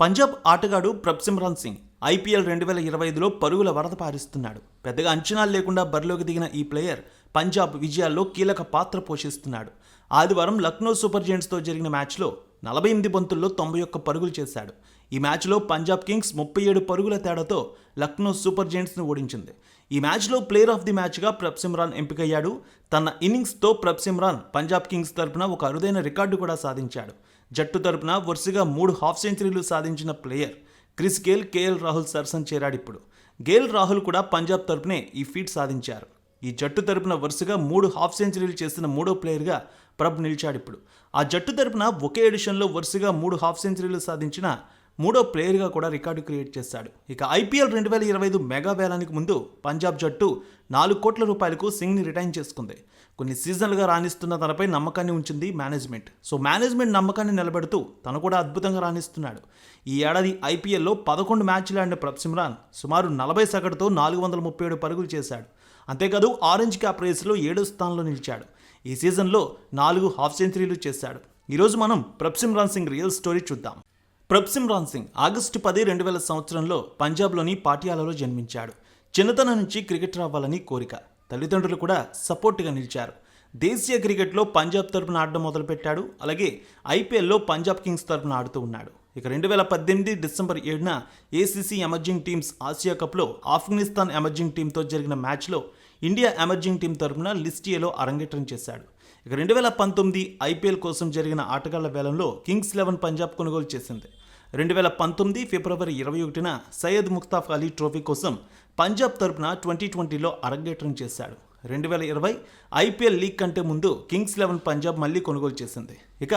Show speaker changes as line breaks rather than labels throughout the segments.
పంజాబ్ ఆటగాడు ప్రభ్సిమ్రాన్ సింగ్ ఐపీఎల్ రెండు వేల ఇరవై ఐదులో పరుగుల వరద పారిస్తున్నాడు. పెద్దగా అంచనాలు లేకుండా బరిలోకి దిగిన ఈ ప్లేయర్ పంజాబ్ విజయాల్లో కీలక పాత్ర పోషిస్తున్నాడు. ఆదివారం లక్నో సూపర్ జెయింట్స్తో జరిగిన మ్యాచ్లో నలభై ఎనిమిది బంతుల్లో తొంభై ఒక్క పరుగులు చేశాడు. ఈ మ్యాచ్లో పంజాబ్ కింగ్స్ ముప్పై ఏడు పరుగుల తేడాతో లక్నో సూపర్ జెయింట్స్ను ఓడించింది. ఈ మ్యాచ్లో ప్లేయర్ ఆఫ్ ది మ్యాచ్గా ప్రభ్సిమ్రాన్ ఎంపికయ్యాడు. తన ఇన్నింగ్స్తో ప్రభ్సిమ్రాన్ పంజాబ్ కింగ్స్ తరపున ఒక అరుదైన రికార్డు కూడా సాధించాడు. జట్టు తరపున వరుసగా మూడు హాఫ్ సెంచరీలు సాధించిన player Chris Gayle KL Rahul సరసన్ చేరాడు ఇప్పుడు. గేల్ రాహుల్ కూడా పంజాబ్ తరపునే ఈ ఫీట్ సాధించారు. ఈ జట్టు తరపున వరుసగా మూడు హాఫ్ సెంచరీలు చేసిన మూడో ప్లేయర్గా ప్రభ్ నిలిచాడు ఇప్పుడు. ఆ జట్టు తరపున ఒకే ఎడిషన్లో వరుసగా మూడు హాఫ్ సెంచరీలు సాధించిన మూడో ప్లేయర్గా కూడా రికార్డు క్రియేట్ చేశాడు. ఇక ఐపీఎల్ రెండు వేల ఇరవై ఐదు మెగా వేలానికి ముందు పంజాబ్ జట్టు నాలుగు కోట్ల రూపాయలకు సింగ్ని రిటైన్ చేసుకుంది. కొన్ని సీజన్లుగా రాణిస్తున్న తనపై నమ్మకాన్ని ఉంచింది మేనేజ్మెంట్. సో మేనేజ్మెంట్ నమ్మకాన్ని నిలబెడుతూ తను కూడా అద్భుతంగా రాణిస్తున్నాడు. ఈ ఏడాది ఐపీఎల్లో పదకొండు మ్యాచ్లు ఆడిన ప్రభ్సిమ్రాన్ సుమారు నలభై సగటుతో నాలుగు వందల ముప్పై ఏడు పరుగులు చేశాడు. అంతేకాదు ఆరెంజ్ క్యాప్ రేసులో ఏడో స్థానంలో నిలిచాడు. ఈ సీజన్లో నాలుగు హాఫ్ సెంచరీలు చేశాడు. ఈరోజు మనం ప్రభ్సిమ్రాన్ సింగ్ రియల్ స్టోరీ చూద్దాం. ప్రభ్సిమ్రాన్ సింగ్ ఆగస్టు పది రెండు వేల సంవత్సరంలో పంజాబ్లోని పాటియాలలో జన్మించాడు. చిన్నతనం నుంచి క్రికెటర్ అవ్వాలని కోరిక. తల్లిదండ్రులు కూడా సపోర్ట్గా నిలిచారు. దేశీయ క్రికెట్లో పంజాబ్ తరపున ఆడడం మొదలుపెట్టాడు. అలాగే ఐపీఎల్లో పంజాబ్ కింగ్స్ తరపున ఆడుతూ ఉన్నాడు. ఇక రెండు వేల పద్దెనిమిది డిసెంబర్ ఏడున ఏసీసీ ఎమర్జింగ్ టీమ్స్ ఆసియా కప్లో ఆఫ్ఘనిస్తాన్ ఎమర్జింగ్ టీంతో జరిగిన మ్యాచ్లో ఇండియా ఎమర్జింగ్ టీం తరపున లిస్ట్ ఏలో అరంగేట్రం చేశాడు. ఇక రెండు వేల పంతొమ్మిది ఐపీఎల్ కోసం జరిగిన ఆటగాళ్ళ వేలంలో కింగ్స్ లెవెన్ పంజాబ్ కొనుగోలు చేసింది. రెండు వేల పంతొమ్మిది ఫిబ్రవరి ఇరవై ఒకటిన సయ్యద్ ముక్తాఫ్ అలీ ట్రోఫీ కోసం పంజాబ్ తరపున ట్వంటీ ట్వంటీలో అరంగేట్రం చేశాడు. రెండు వేల ఇరవై ఐపీఎల్ లీగ్ కంటే ముందు కింగ్స్ లెవెన్ పంజాబ్ మళ్ళీ కొనుగోలు చేసింది. ఇక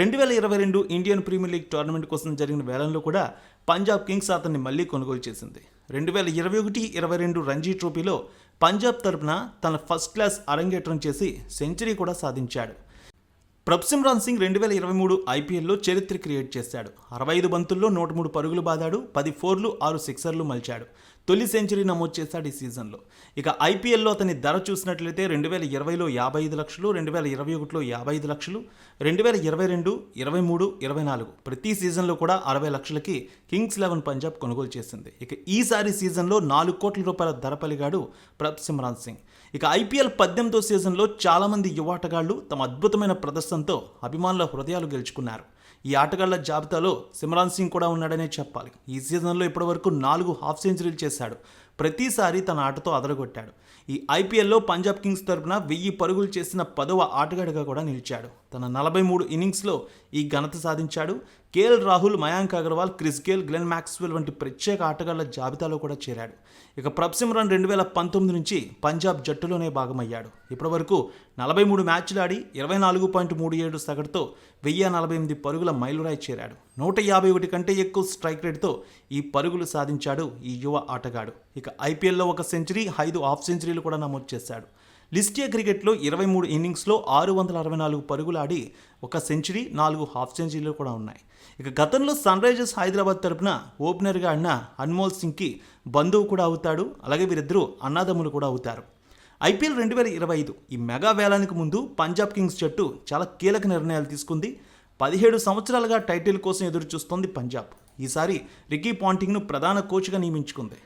రెండు వేల ఇరవై రెండు ఇండియన్ ప్రీమియర్ లీగ్ టోర్నమెంట్ కోసం జరిగిన వేలంలో కూడా పంజాబ్ కింగ్స్ అతన్ని మళ్ళీ కొనుగోలు చేసింది. రెండు వేల ఇరవై ఒకటి ఇరవై రెండు రంజీ ట్రోఫీలో పంజాబ్ తరపున తన ఫస్ట్ క్లాస్ అరంగేట్రం చేసి సెంచరీ కూడా సాధించాడు. ప్రభ్సిమ్రాన్ సింగ్ రెండు వేల ఇరవై మూడు ఐపీఎల్లో చరిత్ర క్రియేట్ చేశాడు. అరవై ఐదు బంతుల్లో నూట మూడు పరుగులు బాదాడు పది ఫోర్లు ఆరు సిక్సర్లు మలిచాడు. తొలి సెంచరీ నమోదు చేశాడు ఈ సీజన్లో. ఇక ఐపీఎల్లో అతని ధర చూసినట్లయితే రెండు వేల ఇరవైలో యాభై ఐదు లక్షలు రెండు వేల ఇరవై ఒకటిలో యాభై ఐదు లక్షలు రెండు వేల ఇరవై రెండు ఇరవై మూడు ఇరవై నాలుగు. ప్రతి సీజన్లో కూడా అరవై లక్షలకి కింగ్స్ లెవెన్ పంజాబ్ కొనుగోలు చేసింది. ఇక ఈసారి సీజన్లో నాలుగు కోట్ల రూపాయల ధర పలిగాడు ప్రబ్సిమ్రాన్ సింగ్. ఇక ఐపీఎల్ పద్దెనిమిదో సీజన్లో చాలామంది యువ ఆటగాళ్ళు తమ అద్భుతమైన ప్రదర్శనతో అభిమానుల హృదయాలు గెలుచుకున్నారు. ఈ ఆటగాళ్ళ జాబితాలో సిమరాన్ సింగ్ కూడా ఉన్నాడనే చెప్పాలి. ఈ సీజన్లో ఇప్పటివరకు నాలుగు హాఫ్ సెంచరీలు చేశాడు. ప్రతిసారి తన ఆటతో అదరగొట్టాడు. ఈ ఐపీఎల్లో పంజాబ్ కింగ్స్ తరపున వెయ్యి పరుగులు చేసిన పదవ ఆటగాడిగా కూడా నిలిచాడు. తన నలభై మూడు ఇన్నింగ్స్లో ఈ ఘనత సాధించాడు. KL Rahul Mayank Agarwal Chris Gayle Glenn Maxwell వంటి ప్రత్యేక ఆటగాళ్ళ జాబితాలో కూడా చేరాడు. ఇక ప్రభ్సిమ్రాన్ రెండు వేల పంతొమ్మిది నుంచి పంజాబ్ జట్టులోనే భాగమయ్యాడు. ఇప్పటివరకు నలభై మూడు మ్యాచ్లు ఆడి ఇరవై నాలుగు పాయింట్ మూడు ఏడు సగటుతో వెయ్యి నలభై ఎనిమిది పరుగుల మైలురాయి చేరాడు. నూట యాభై ఒకటి కంటే ఎక్కువ స్ట్రైక్ రేట్తో ఈ పరుగులు సాధించాడు ఈ యువ ఆటగాడు. ఇక ఐపీఎల్లో ఒక సెంచరీ ఐదు హాఫ్ సెంచరీలు కూడా నమోదు చేశాడు. లిస్టియా క్రికెట్లో ఇరవై మూడు ఇన్నింగ్స్లో ఆరు వందల అరవై నాలుగు పరుగులాడి ఒక సెంచరీ నాలుగు హాఫ్ సెంచరీలు కూడా ఉన్నాయి. ఇక గతంలో సన్ రైజర్స్ హైదరాబాద్ తరపున ఓపెనర్గా ఆడిన అన్మోల్ సింగ్కి బంధువు కూడా అవుతాడు అలాగే వీరిద్దరూ అన్నాదమ్ములు కూడా అవుతారు. ఐపీఎల్ రెండు వేల ఇరవై ఐదు ఈ మెగా వేలానికి ముందు పంజాబ్ కింగ్స్ జట్టు చాలా కీలక నిర్ణయాలు తీసుకుంది. పదిహేడు సంవత్సరాలుగా టైటిల్ కోసం ఎదురు చూస్తోంది పంజాబ్. ఈసారి రికీ పాంటింగ్ను ప్రధాన కోచ్గా నియమించుకుంది.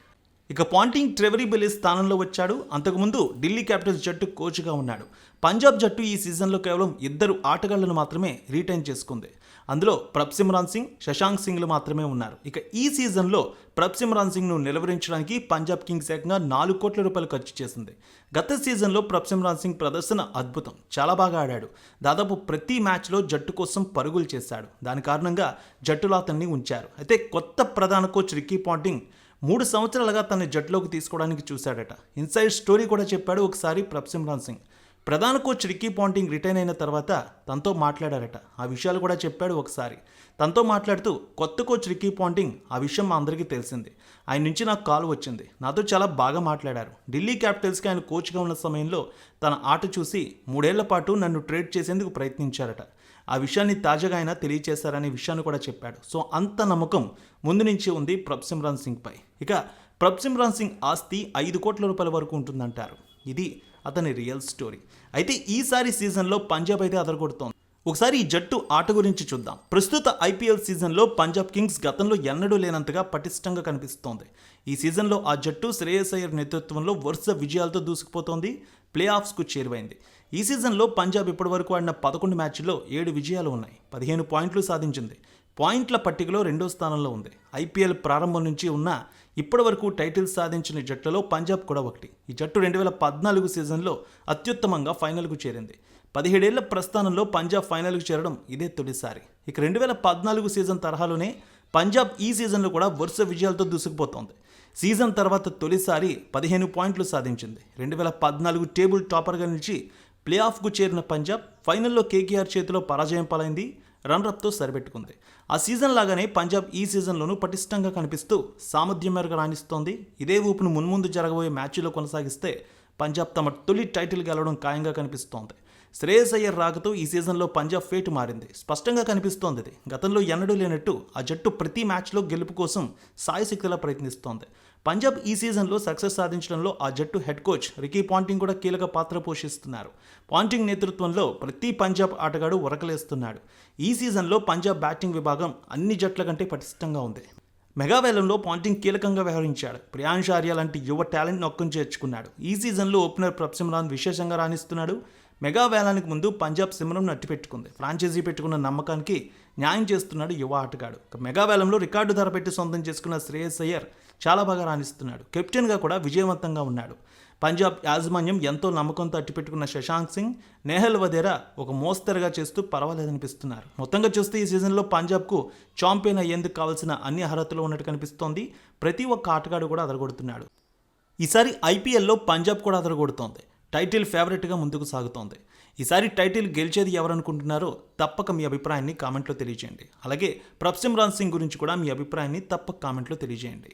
ఇక పాంటింగ్ ట్రెవరీ బెల్లి స్థానంలో వచ్చాడు. అంతకుముందు ఢిల్లీ క్యాపిటల్స్ జట్టు కోచ్గా ఉన్నాడు. పంజాబ్ జట్టు ఈ సీజన్లో కేవలం ఇద్దరు ఆటగాళ్ళను మాత్రమే రీటైన్ చేసుకుంది. అందులో ప్రభ్సిమ్రాన్ సింగ్ శశాంక్ సింగ్లు మాత్రమే ఉన్నారు. ఇక ఈ సీజన్లో ప్రభ్సిమ్రాన్ సింగ్ను నిలవరించడానికి పంజాబ్ కింగ్స్ ఏకంగా నాలుగు కోట్ల రూపాయలు ఖర్చు చేసింది. గత సీజన్లో ప్రభ్సిమ్రాన్ సింగ్ ప్రదర్శన అద్భుతం. చాలా బాగా ఆడాడు. దాదాపు ప్రతి మ్యాచ్లో జట్టు కోసం పరుగులు చేశాడు. దాని కారణంగా జట్టులో అతన్ని ఉంచారు. అయితే కొత్త ప్రధాన కోచ్ రిక్కీ పాంటింగ్ మూడు సంవత్సరాలుగా తన జట్టులోకి తీసుకోవడానికి చూశాడట. ఇన్సైడ్ స్టోరీ కూడా చెప్పాడు ఒకసారి ప్రభ్సిమ్రాన్ సింగ్. ప్రధాన కోచ్ రిక్కీ పాంటింగ్ రిటైన్ అయిన తర్వాత తనతో మాట్లాడారట. ఆ విషయాలు కూడా చెప్పాడు ఒకసారి. తనతో మాట్లాడుతూ కొత్త కోచ్ రిక్కీ పాంటింగ్ ఆ విషయం మా అందరికీ తెలిసింది. ఆయన నుంచి నాకు కాల్ వచ్చింది. నాతో చాలా బాగా మాట్లాడారు. ఢిల్లీ క్యాపిటల్స్కి ఆయన కోచ్గా ఉన్న సమయంలో తన ఆట చూసి మూడేళ్ళ పాటు నన్ను ట్రేడ్ చేసేందుకు ప్రయత్నించారట. ఆ విషయాన్ని తాజాగా ఆయన తెలియచేశారనే విషయాన్ని కూడా చెప్పాడు. సో అంత నమ్మకం ముందు నుంచి ఉంది ప్రభ్సిమ్రాన్ సింగ్పై ఇక ప్రభ్సిమ్రాన్ సింగ్ ఆస్తి ఐదు కోట్ల రూపాయల వరకు ఉంటుందంటారు. ఇది అతని రియల్ స్టోరీ. అయితే ఈసారి సీజన్లో పంజాబ్ అయితే అదరగొడుతోంది. ఒకసారి ఈ జట్టు ఆట గురించి చూద్దాం. ప్రస్తుత ఐపీఎల్ సీజన్లో పంజాబ్ కింగ్స్ గతంలో ఎన్నడూ లేనంతగా పటిష్టంగా కనిపిస్తోంది. ఈ సీజన్లో ఆ జట్టు శ్రేయస్ అయ్యర్ నేతృత్వంలో వరుస విజయాలతో దూసుకుపోతోంది ప్లే ఆఫ్స్కు చేరువైంది. ఈ సీజన్లో పంజాబ్ ఇప్పటివరకు ఆడిన పదకొండు మ్యాచ్ల్లో ఏడు విజయాలు ఉన్నాయి పదిహేను పాయింట్లు సాధించింది. పాయింట్ల పట్టికలో రెండో స్థానంలో ఉంది. ఐపీఎల్ ప్రారంభం నుంచి ఉన్న ఇప్పటివరకు టైటిల్స్ సాధించిన జట్లలో పంజాబ్ కూడా ఒకటి. ఈ జట్టు రెండు వేల పద్నాలుగు సీజన్లో అత్యుత్తమంగా ఫైనల్కు చేరింది. పదిహేడేళ్ళ ప్రస్థానంలో పంజాబ్ ఫైనల్కు చేరడం ఇదే తొలిసారి. ఇక రెండు వేల పద్నాలుగు సీజన్ తరహాలోనే పంజాబ్ ఈ సీజన్లో కూడా వరుస విజయాలతో దూసుకుపోతోంది. సీజన్ తర్వాత తొలిసారి పదిహేను పాయింట్లు సాధించింది. రెండు వేల పద్నాలుగు టేబుల్ టాపర్గా నిలిచి ప్లే ఆఫ్కు చేరిన పంజాబ్ ఫైనల్లో కేకేఆర్ చేతిలో పరాజయం పాలైంది రన్రప్తో సరిపెట్టుకుంది. ఆ సీజన్ లాగానే పంజాబ్ ఈ సీజన్లోనూ పటిష్టంగా కనిపిస్తూ సామర్థ్యం మేరకు రాణిస్తోంది. ఇదే ఊపును మున్ముందు జరగబోయే మ్యాచ్లో కొనసాగిస్తే పంజాబ్ తమ తొలి టైటిల్ గెలవడం ఖాయంగా కనిపిస్తోంది. శ్రేయస్ అయ్యర్ రాకతో ఈ సీజన్లో పంజాబ్ ఫేట్ మారింది. స్పష్టంగా కనిపిస్తోంది ఇది. గతంలో ఎన్నడూ లేనట్టు ఆ జట్టు ప్రతి మ్యాచ్లో గెలుపు కోసం సాయశక్తిలా ప్రయత్నిస్తోంది. పంజాబ్ ఈ సీజన్లో సక్సెస్ సాధించడంలో ఆ జట్టు హెడ్ కోచ్ రికీ పాంటింగ్ కూడా కీలక పాత్ర పోషిస్తున్నారు. పాంటింగ్ నేతృత్వంలో ప్రతి పంజాబ్ ఆటగాడు ఉరకలేస్తున్నాడు ఈ సీజన్లో పంజాబ్ బ్యాటింగ్ విభాగం అన్ని జట్ల కంటే పటిష్టంగా ఉంది. మెగావేలంలో పాంటింగ్ కీలకంగా వ్యవహరించాడు. ప్రియాంష్ ఆర్య లాంటి యువ టాలెంట్ నొక్కం చేర్చుకున్నాడు ఈ సీజన్లో ఓపెనర్ ప్రప్సిమ్రాన్ విశేషంగా రాణిస్తున్నాడు. మెగా వేలానికి ముందు పంజాబ్ సిమరం నట్టిపెట్టుకుంది. ఫ్రాంచైజీ పెట్టుకున్న నమ్మకానికి న్యాయం చేస్తున్నాడు యువ ఆటగాడు. మెగా వేలంలో రికార్డు ధర పెట్టి సొంతం చేసుకున్న శ్రేయస్ అయ్యర్ చాలా బాగా రాణిస్తున్నాడు. కెప్టెన్గా కూడా విజయవంతంగా ఉన్నాడు. పంజాబ్ యాజమాన్యం ఎంతో నమ్మకంతో అట్టిపెట్టుకున్న శశాంక్ సింగ్ నెహల్ వదేరా ఒక మోస్తరుగా చేస్తూ పర్వాలేదనిపిస్తున్నారు. మొత్తంగా చూస్తే ఈ సీజన్లో పంజాబ్కు చాంపియన్ అయ్యేందుకు కావాల్సిన అన్ని అర్హతలు ఉన్నట్టు కనిపిస్తోంది. ప్రతి ఒక్క ఆటగాడు కూడా అదరగొడుతున్నాడు. ఈసారి ఐపీఎల్లో పంజాబ్ కూడా అదరగొడుతోంది. టైటిల్ ఫేవరెట్గా ముందుకు సాగుతోంది. ఈసారి టైటిల్ గెలిచేది ఎవరనుకుంటున్నారో తప్పక మీ అభిప్రాయాన్ని కామెంట్లో తెలియజేయండి. అలాగే ప్రప్సిమ్రాన్ సింగ్ గురించి కూడా మీ అభిప్రాయాన్ని తప్పక కామెంట్లో తెలియజేయండి.